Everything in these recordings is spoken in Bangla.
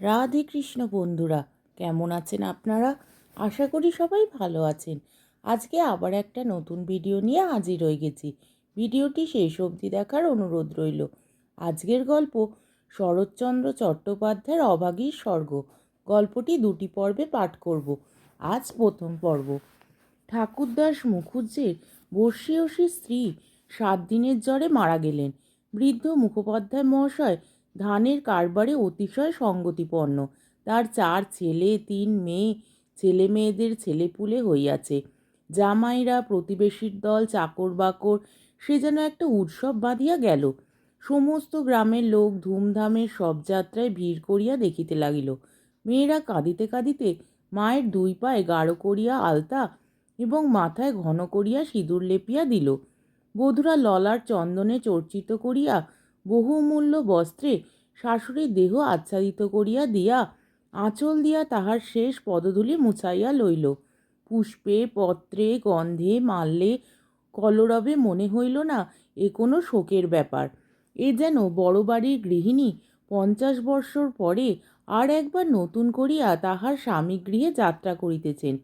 রাধে কৃষ্ণ বন্ধুরা, কেমন আছেন আপনারা? আশা করি সবাই ভালো আছেন। আজকে আবার একটা নতুন ভিডিও নিয়ে হাজির হয়ে গেছি। ভিডিওটি শেষ অবধি দেখার অনুরোধ রইল। আজকের গল্প, শরৎচন্দ্র চট্টোপাধ্যায়ের অভাগীর স্বর্গ। গল্পটি দুটি পর্বে পাঠ করব। আজ প্রথম পর্ব। ঠাকুরদাস মুখুজ্জের বর্ষীয়সী স্ত্রী সাত দিনের জ্বরে মারা গেলেন। বৃদ্ধ মুখোপাধ্যায় মহাশয় ধানের কারবারে অতিশয় সঙ্গতিপন্ন। তার চার ছেলে, তিন মেয়ে, ছেলে মেয়েদের ছেলেপুলে হইয়াছে। জামাইরা প্রতিবেশীর দল চাকর বাকর, সে যেন একটা উৎসব বাঁধিয়া গেল। সমস্ত গ্রামের লোক ধুমধামের সব যাত্রায় ভিড় করিয়া দেখিতে লাগিল। মেয়েরা কাঁদিতে কাঁদিতে মায়ের দুই পায়ে গাঢ় করিয়া আলতা এবং মাথায় ঘন করিয়া সিঁদুর লেপিয়া দিল। বধূরা ললার চন্দনে চর্চিত করিয়া বহুমূল্য বস্ত্রে শাশুড়ির দেহ আচ্ছাদিত করিয়া দিয়া, আঁচল দিয়া তাহার শেষ পদধূলি মুছাইয়া লইল। পুষ্পে, পত্রে, গন্ধে, মাল্যে, কলরবে মনে হইল না এ কোনো শোকের ব্যাপার। এ যেন বড় বাড়ির গৃহিণী পঞ্চাশ বৎসর পরে আর একবার নতুন করিয়া তাহার স্বামী গৃহে যাত্রা করিতেছেন।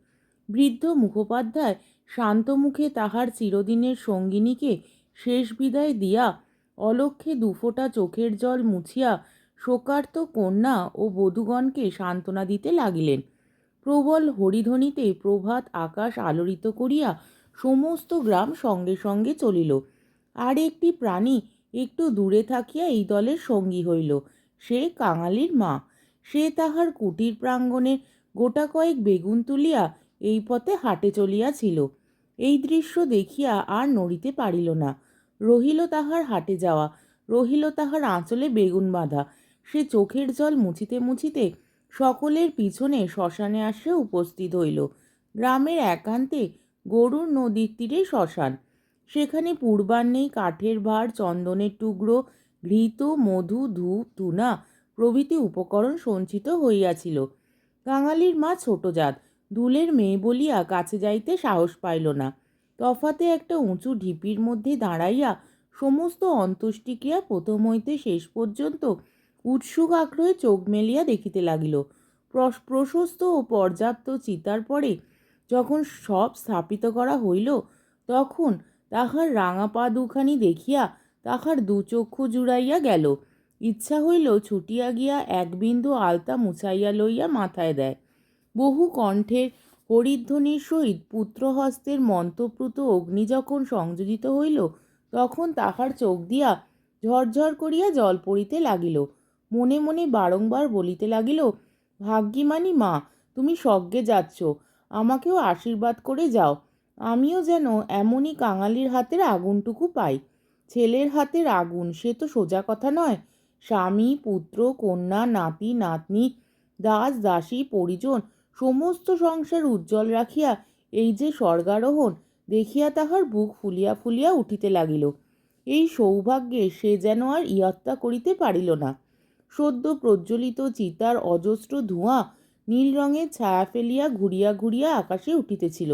বৃদ্ধ মুখোপাধ্যায় শান্ত মুখে তাহার চিরদিনের সঙ্গিনীকে শেষ বিদায় দিয়া অলক্ষে দুফোঁটা চোখের জল মুছিয়া শোকার্ত কন্যা ও বধূগণকে সান্ত্বনা দিতে লাগিলেন। প্রবল হরিধ্বনিতে প্রভাত আকাশ আলোড়িত করিয়া সমস্ত গ্রাম সঙ্গে সঙ্গে চলিল। আর একটি প্রাণী একটু দূরে থাকিয়া এই দলের সঙ্গী হইল, সে কাঙালির মা। সে তাহার কুটির প্রাঙ্গণে গোটা কয়েক বেগুন তুলিয়া এই পথে হাটে চলিয়াছিল। এই দৃশ্য দেখিয়া আর নড়িতে পারিল না। রহিল তাহার হাটে যাওয়া, রহিল তাহার আঁচলে বেগুন বাঁধা। সে চোখের জল মুছিতে মুছিতে সকলের পিছনে শ্মশানে আসে উপস্থিত হইল। গ্রামের একান্তে গরুর নদীর তীরে শ্মশান। সেখানে পূর্বাহ্নেই কাঠের ভার চন্দনের টুকরো, ঘৃত, মধু, ধূপ, তুনা প্রভৃতি উপকরণ সঞ্চিত হইয়াছিল। কাঙালির মা ছোট জাত দুলের মেয়ে বলিয়া কাছে যাইতে সাহস পাইল না। তফাতে একটা উঁচু ঢিপির মধ্যে দাঁড়াইয়া সমস্ত অন্ত্যেষ্টিক্রিয়া প্রথম হইতে শেষ পর্যন্ত উৎসুক আগ্রহে চোখ মেলিয়া দেখিতে লাগিল। প্রশস্ত ও পর্যাপ্ত চিতার পরে যখন সব স্থাপিত করা হইল, তখন তাহার রাঙা পা দুখানি দেখিয়া তাহার দু চক্ষু জুড়াইয়া গেল। ইচ্ছা হইল ছুটিয়া গিয়া এক বিন্দু আলতা মুছাইয়া লইয়া মাথায় দেয়। বহু কণ্ঠের হরিধ্বনির সহিত পুত্রহস্তের মন্ত্রপ্রুত অগ্নি যখন সংযোজিত হইল, তখন তাহার চোখ দিয়া ঝরঝর করিয়া জল পড়িতে লাগিল। মনে মনে বারংবার বলিতে লাগিল, ভাগ্যিমানি মা, তুমি স্বর্গে যাচ্ছ, আমাকেও আশীর্বাদ করে যাও। আমিও যেন এমনই কাঙালির হাতের আগুনটুকু পাই। ছেলের হাতের আগুন, সে তো সোজা কথা নয়। স্বামী, পুত্র, কন্যা, নাতি, নাতনি, দাস, দাসী, পরিজন সমস্ত সংসার উজ্জ্বল রাখিয়া এই যে স্বর্গারোহণ দেখিয়া তাহার বুক ফুলিয়া ফুলিয়া উঠিতে লাগিল। এই সৌভাগ্যে সে যেন আর ইয়ত্তা করিতে পারিল না। সদ্য প্রজ্বলিত চিতার অজস্র ধোঁয়া নীল রঙের ছায়া ফেলিয়া ঘুরিয়া ঘুরিয়া আকাশে উঠিতেছিল।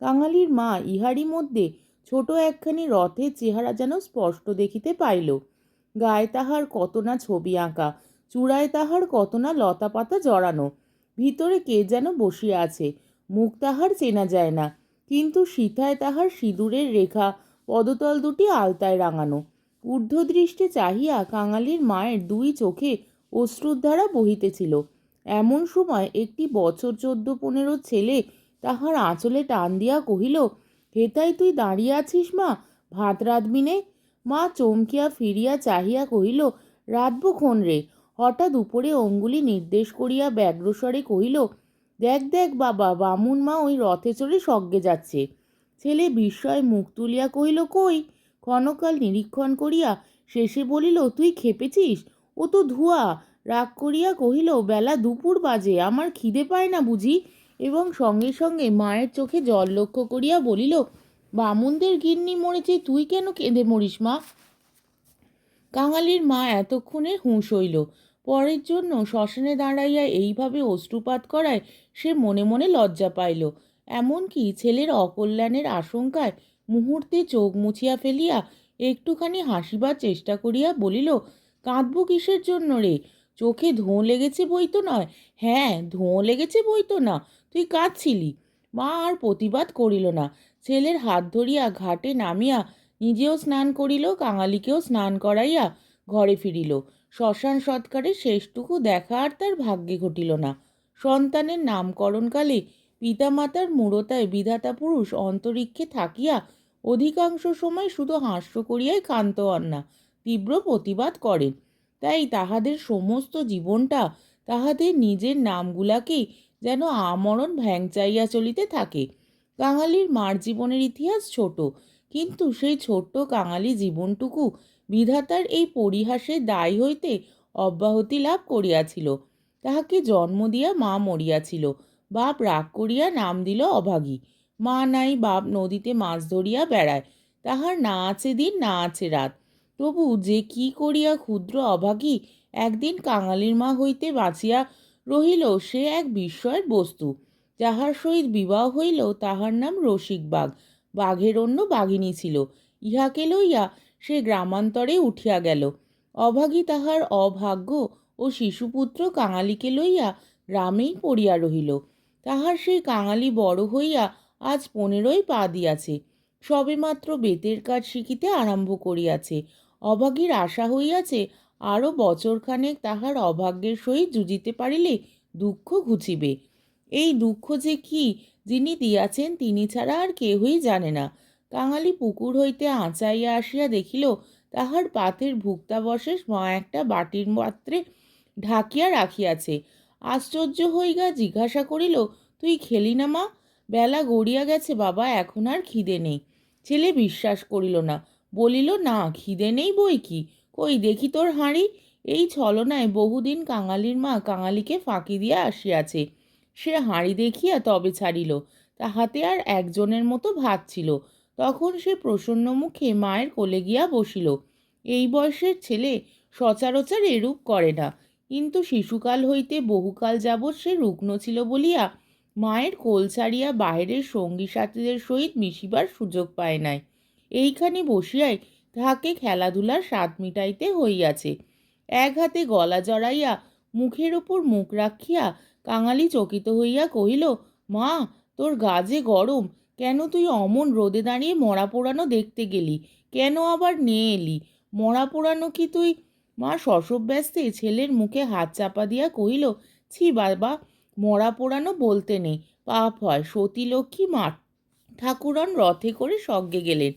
কাঙালির মা ইহারই মধ্যে ছোট একখানি রথের চেহারা যেন স্পষ্ট দেখিতে পাইল। গায়ে তাহার কত না ছবি আঁকা, চূড়ায় তাহার কত না লতা পাতা জড়ানো ভিতরে কে যেন বসিয়া আছে। মুখ তাহার চেনা যায় না, কিন্তু সীতায় তাহার সিঁদুরের রেখা, পদতল দুটি আলতায় রাঙানো। ঊর্ধ্বদৃষ্টে চাহিয়া কাঙালির মায়ের দুই চোখে অশ্রুর দ্বারা বহিতেছিল। এমন সময় একটি বছর চোদ্দ পনেরো ছেলে তাহার আঁচলে টান দিয়া কহিল, হেতাই তুই দাঁড়িয়ে আছিস মা, ভাত রাঁধবিনে মা চমকিয়া ফিরিয়া চাহিয়া কহিল, রাঁধব ক্ষণ রে? হঠাৎ উপরে অঙ্গুলি নির্দেশ করিয়া ব্যগ্রস্বরে কহিল, দেখ দেখ, বাবা, বামুন মা ওই রথে চড়ে স্বর্গে যাচ্ছে। ছেলে বিস্ময়ে মুখ তুলিয়া কহিল, কই? ক্ষণকাল নিরীক্ষণ করিয়া শেষে বলিল, তুই খেপেছিস? ও তো ধোঁয়া। রাগ করিয়া কহিল, বেলা দুপুর বাজে, আমার খিদে পায় না বুঝি? এবং সঙ্গে সঙ্গে মায়ের চোখে জল লক্ষ্য করিয়া বলিল, বামুনদের গিন্নি মরেছে, তুই কেন কেঁদে মরিস মা? কাঙালির মা এতক্ষণে হুঁশ হইল। পরের জন্য শ্মশানে দাঁড়াইয়া এইভাবে অশ্রুপাত করায় সে মনে মনে লজ্জা পাইল। এমনকি ছেলের অকল্যাণের আশঙ্কায় মুহূর্তে চোখ মুছিয়া ফেলিয়া একটুখানি হাসিবার চেষ্টা করিয়া বলিল, কাঁদব কিসের জন্য রে? চোখে ধোঁ লেগেছে বই তো নয়? হ্যাঁ ধোঁ লেগেছে বই তো না, তুই কাঁদছিলি। মা আর প্রতিবাদ করিল না। ছেলের হাত ধরিয়া ঘাটে নামিয়া নিজেও স্নান করিল, কাঙালিকেও স্নান করাইয়া ঘরে ফিরিল। শ্মশান সৎকারে শেষটুকু দেখা আর তার ভাগ্যে ঘটিল না। সন্তানের নামকরণকালে পিতামাতার মূঢ়তায় বিধাতা পুরুষ অন্তরিক্ষে থাকিয়া অধিকাংশ সময় শুধু হাস্য করিয়াই ক্ষান্ত হন না, তীব্র প্রতিবাদ করেন। তাই তাহাদের সমস্ত জীবনটা তাহাদের নিজের নামগুলাকেই যেন আমরণ ভ্যাংচাইয়া চলিতে থাকে। কাঙালির মার জীবনের ইতিহাস ছোট। কিন্তু সেই ছোট্ট কাঙালি জীবনটুকু বিধাতার এই পরিহাসের দায় হইতে অব্যাহতি লাভ করিয়াছিল। তাহাকে জন্ম দিয়া মা মরিয়াছিল, বাপ রাগ করিয়া নাম দিল অভাগী। মা নাই, বাপ নদীতে মাছ ধরিয়া বেড়ায়, তাহার না আছে দিন, না আছে রাত। তবু যে কি করিয়া ক্ষুদ্র অভাগী একদিন কাঙালির মা হইতে বাঁচিয়া রহিল, সে এক বিস্ময়ের বস্তু। যাহার সহিত বিবাহ হইল, তাহার নাম রসিক বাঘ বাঘের অন্য বাঘিনী ছিল। ইহাকে লইয়া সে গ্রামান্তরে উঠিয়া গেল। অভাগী তাহার অভাগ্য ও শিশুপুত্র কাঙালিকে লইয়া গ্রামেই পড়িয়া রহিল। তাহার সেই কাঙালি বড় হইয়া আজ পনেরোই পা দিয়াছে। সবেমাত্র বেতের কাজ শিখিতে আরম্ভ করিয়াছে। অভাগীর আশা হইয়াছে আরও বছরখানেক তাহার অভাগ্যের সহিত জুজিতে পারিলে দুঃখ ঘুচিবে। এই দুঃখ যে কি যিনি দিয়াছেন তিনি ছাড়া আর কেহই জানে না। কাঙালি পুকুর হইতে আঁচাইয়া আসিয়া দেখিল, তাহার পাতের ভুক্তাবশেষ মা একটা বাটির পাত্রে ঢাকিয়া রাখিয়াছে। আশ্চর্য হইয়া জিজ্ঞাসা করিল, তুই খেলি না মা? বেলা গড়িয়া গেছে বাবা, এখন আর খিদে নেই। ছেলে বিশ্বাস করিল না, বলিল, না, খিদে নেই বই কি? কই, দেখি তোর হাঁড়ি? এই ছলনায় বহুদিন কাঙালির মা কাঙালিকে ফাঁকি দিয়া আসিয়াছে। সে হাঁড়ি দেখিয়া তবে ছাড়িল। তাহাতে আর একজনের মতো ভাত ছিল। তখন সে প্রসন্ন মুখে মায়ের কোলে গিয়া বসিল। এই বয়সের ছেলে সচরাচর এরূপ করে না। কিন্তু শিশুকাল হইতে বহুকাল যাবৎ সে রুগ্ন ছিল বলিয়া মায়ের কোল ছাড়িয়া বাহিরের সঙ্গী সাথীদের সহিত মিশিবার সুযোগ পায় নাই। এইখানে বসিয়াই তাহাকে খেলাধুলার স্বাদ মিটাইতে হইয়াছে। এক হাতে গলা জড়াইয়া মুখের ওপর মুখ রাখিয়া কাঙালি চকিত হইয়া কহিল, মা, তোর গা যে গরম, কেন তুই অমন রোদে দাঁড়িয়ে মরা পোড়ানো দেখতে গেলি? কেন আবার নিয়ে এলি? মরা পোড়ানো কি তুই? মা শশব ব্যস্তে ছেলের মুখে হাত চাপা দিয়া কহিল, ছি বাবা, মরা পোড়ানো বলতে নেই, পাপ হয় সতী লক্ষ্মী মা ঠাকুরন রথে করে স্বর্গে গেলেন।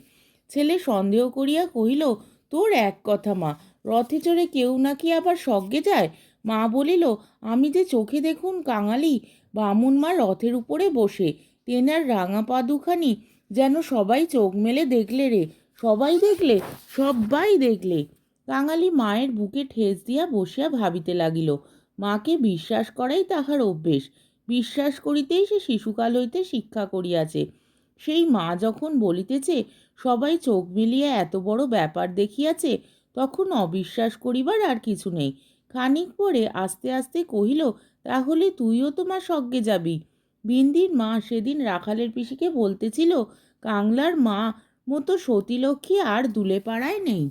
ছেলে সন্দেহ করিয়া কহিল, তোর এক কথা মা, রথে চড়ে কেউ নাকি আবার স্বর্গে যায়? মা বলিল, আমি যে চোখে দেখুন কাঙালি, বামুন মা রথের উপরে বসে, তেনার রাঙা পা দুখানি যেন সবাই চোখ মেলে দেখলে রে, সবাই দেখলে সবাই দেখলে। কাঙালি মায়ের বুকে ঠেস দিয়া বসিয়া ভাবিতে লাগিল, মাকে বিশ্বাস করাই তাহার অভ্যেস। বিশ্বাস করিতেই সে শিশুকাল হইতে শিক্ষা করিয়াছে। সেই মা যখন বলিতেছে, সবাই চোখ মিলিয়ে এত বড় ব্যাপার দেখিয়াছে, তখন অবিশ্বাস করিবার আর কিছু নেই। খানিক পরে আস্তে আস্তে কহিল, তাহলে তুইও তোমার স্বর্গে যাবি? বিন্দির মা সেদিন রাখালের পিসিকে বলতেছিল, কাংলার মা মতো সতীলক্ষ্মী আর দুলে পাড়ায় নেই।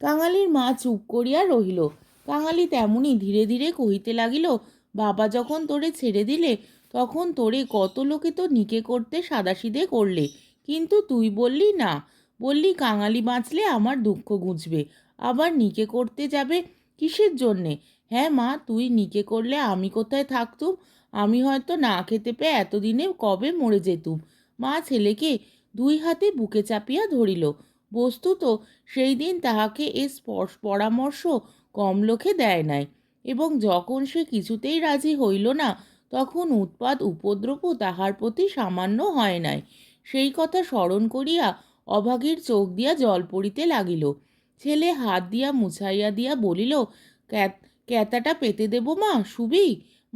কাঙালির মা চুপ করিয়া রহিল। কাঙালি তেমনি ধীরে ধীরে কহিতে লাগিল, বাবা যখন তোরে ছেড়ে দিলে, তখন তোরে কত লোকে তো নিকে করতে সাদাসিদে করলে। কিন্তু তুই বললি না। বললি কাঙালি বাঁচলে আমার দুঃখ ঘুচবে আবার নিকে করতে যাবে কিসের জন্যে? হ্যাঁ মা, তুই নিকে করলে আমি কোথায় থাকতুম? আমি হয়তো না খেতে পেয়ে এতদিনে কবে মরে যেতুম? মা, ছেলেকে দুই হাতে বুকে চাপিয়া ধরিল। বস্তুত সেই দিন তাহাকে এ স্পর্শ, পরামর্শ কম লোকে দেয় নাই। এবং যখন সে কিছুতেই রাজি হইল না, তখন উৎপাত উপদ্রবও তাহার প্রতি সামান্য হয় নাই। সেই কথা স্মরণ করিয়া অভাগীর চোখ দিয়া জল পড়িতে লাগিল। ছেলে হাত দিয়া মুছাইয়া দিয়া বলিল ক্যাতাটা পেতে দেব মা শুবি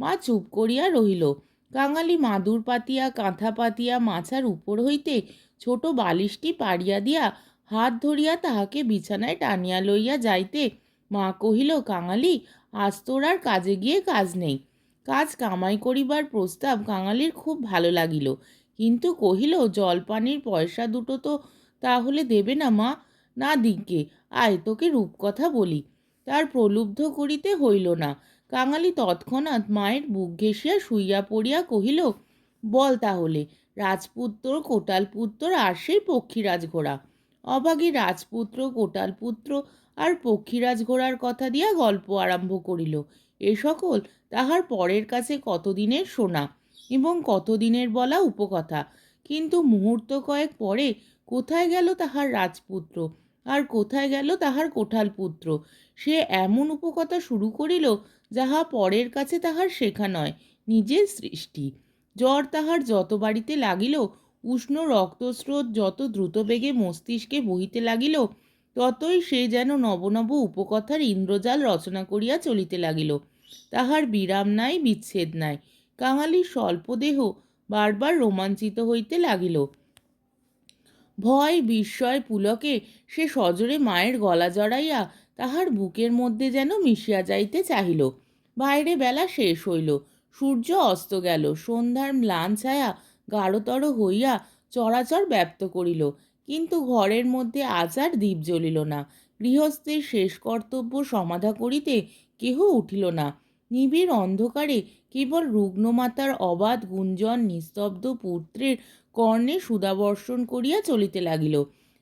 মা চুপ করিয়া রহিল। কাঙালি মাদুর পাতিয়া, কাঁথা পাতিয়া মাছার উপর হইতে ছোট বালিশটি পাড়িয়া দিয়া হাত ধরিয়া তাহাকে বিছানায় টানিয়া লইয়া যাইতে মা কহিল, কাঙালি, আজ তোর আর কাজে গিয়ে কাজ নেই। কাজ কামাই করিবার প্রস্তাব কাঙালির খুব ভালো লাগিল। কিন্তু কহিল, জলপানির পয়সা দুটো তো তাহলে দেবে না মা। না দিকে আয় তোকে রূপকথা বলি। তার প্রলুব্ধ করিতে হইল না। কাঙালি তৎক্ষণাৎ মায়ের বুক ঘেঁষিয়া শুইয়া পড়িয়া কহিল, বল তাহলে, রাজপুত্র কোটালপুত্র আর সেই পক্ষীরাজ ঘোড়া। অবাগী রাজপুত্র, কোটালপুত্র আর পক্ষীরাজ ঘোড়ার কথা দিয়া গল্প আরম্ভ করিল। এ সকল তাহার পরের কাছে কতদিনের শোনা, এবং কতদিনের বলা উপকথা। কিন্তু মুহূর্ত কয়েক পরে কোথায় গেল তাহার রাজপুত্র? আর কোথায় গেল তাহার কোঠাল পুত্র? সে এমন উপকথা শুরু করিল যাহা পরের কাছে তাহার শেখা নয়, নিজের সৃষ্টি। জ্বর তাহার যত বাড়িতে লাগিল, উষ্ণ রক্তস্রোত যত দ্রুত বেগে মস্তিষ্কে বহিতে লাগিল, ততই সে যেন নবনব উপকথার ইন্দ্রজাল রচনা করিয়া চলিতে লাগিল। তাহার বিরাম নাই, বিচ্ছেদ নাই। কাঙালির স্বল্পদেহ বারবার রোমাঞ্চিত হইতে লাগিল। ভয়, বিস্ময়, পুলকে সে সজোরে মায়ের গলা জড়াইয়া তাহার বুকের মধ্যে যেন মিশিয়া যাইতে চাহিল। বাইরে বেলা শেষ হইল। সূর্য অস্ত গেল। সন্ধ্যার ম্লান ছায়া গাঢ়তর হইয়া চরাচর ব্যপ্ত করিল। কিন্তু ঘরের মধ্যে আচার দ্বীপ জ্বলিল না। গৃহস্থের শেষ কর্তব্য সমাধা করিতে কেহ উঠিল না। নিবিড় অন্ধকারে কেবল রুগ্নমাতার অবাধ গুঞ্জন, নিস্তব্ধ পুত্রের কর্ণে সুদাবর্ষণ করিয়া চলিতে লাগিল।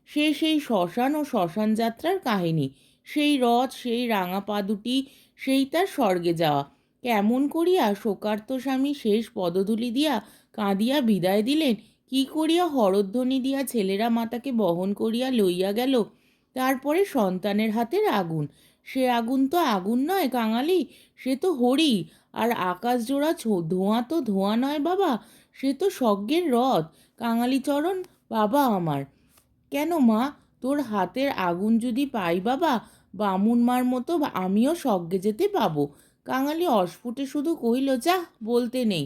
সে সেই শ্মশান ও শ্মশান যাত্রার কাহিনী, সেই রথ, সেই রাঙা পাদুটি, সেই তার স্বর্গে যাওয়া। কেমন করিয়া শোকার্ত স্বামী শেষ পদধূলি দিয়া কাঁদিয়া বিদায় দিলেন, কি করিয়া হরধ্বনি দিয়া ছেলেরা মাতাকে বহন করিয়া লইয়া গেল, তারপরে সন্তানের হাতের আগুন সে আগুন তো আগুন নয়, কাঙালি। সে তো হরি। আর আকাশ জোড়া ধোঁয়া তো ধোঁয়া নয় বাবা। সে তো স্বর্গের রথ। কাঙালিচরণ বাবা আমার। কেন মা? তোর হাতের আগুন যদি পাই বাবা, বামুন মার মতো আমিও স্বর্গে যেতে পাবো। কাঙালি অস্ফুটে শুধু কহিল, যা, বলতে নেই।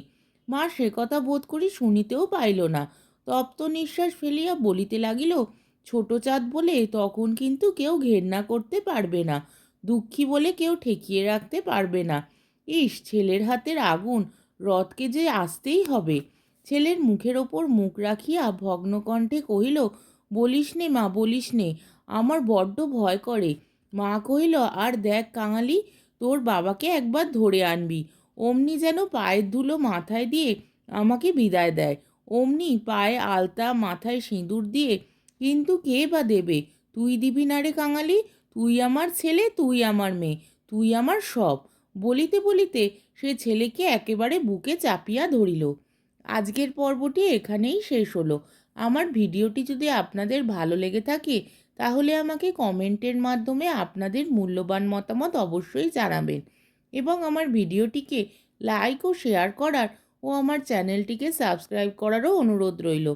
মা সে কথা বোধ করি শুনিতেও পাইল না। তপ্ত নিঃশ্বাস ফেলিয়া বলিতে লাগিল, ছোট চাঁদ বলে তখন কিন্তু কেউ ঘেন্না করতে পারবে না। দুঃখী বলে কেউ ঠেকিয়ে রাখতে পারবে না। ইস, ছেলের হাতের আগুন, রথকে যে আসতেই হবে। ছেলের মুখের ওপর মুখ রাখিয়া ভগ্নকণ্ঠে কহিল, বলিস নে মা, বলিস নে, আমার বড্ড ভয় করে। মা কহিল, আর দেখ কাঙালি, তোর বাবাকে একবার ধরে আনবি। অমনি যেন পায়ের ধুলো মাথায় দিয়ে আমাকে বিদায় দেয়। অমনি পায়ে আলতা, মাথায় সিঁদুর দিয়ে। কিন্তু কে বা দেবে? তুই দিবি না রে কাঙালি তুই আমার ছেলে, তুই আমার মেয়ে, তুই আমার সব। বলিতে বলিতে সে ছেলেকে একেবারে বুকে চাপিয়া ধরিল। আজকের পর্বটি এখানেই শেষ হলো। আমার ভিডিওটি যদি আপনাদের ভালো লেগে থাকে, তাহলে আমাকে কমেন্টের মাধ্যমে আপনাদের মূল্যবান মতামত অবশ্যই জানাবেন এবং আমার ভিডিওটিকে লাইক ও শেয়ার করার ও আমার চ্যানেলটিকে সাবস্ক্রাইব করারও অনুরোধ রইল।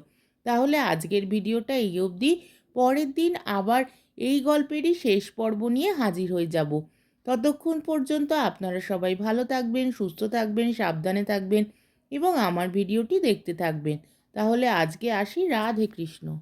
তাহলে আজকের ভিডিওটা এই অবধি। পরের দিন আবার এই গল্পেরই শেষ পর্ব নিয়ে হাজির হয়ে যাব। ততক্ষণ পর্যন্ত আপনারা সবাই ভালো থাকবেন, সুস্থ থাকবেন, সাবধানে থাকবেন এবং আমার ভিডিওটি দেখতে থাকবেন। তাহলে আজকে আসি। রাধে কৃষ্ণ।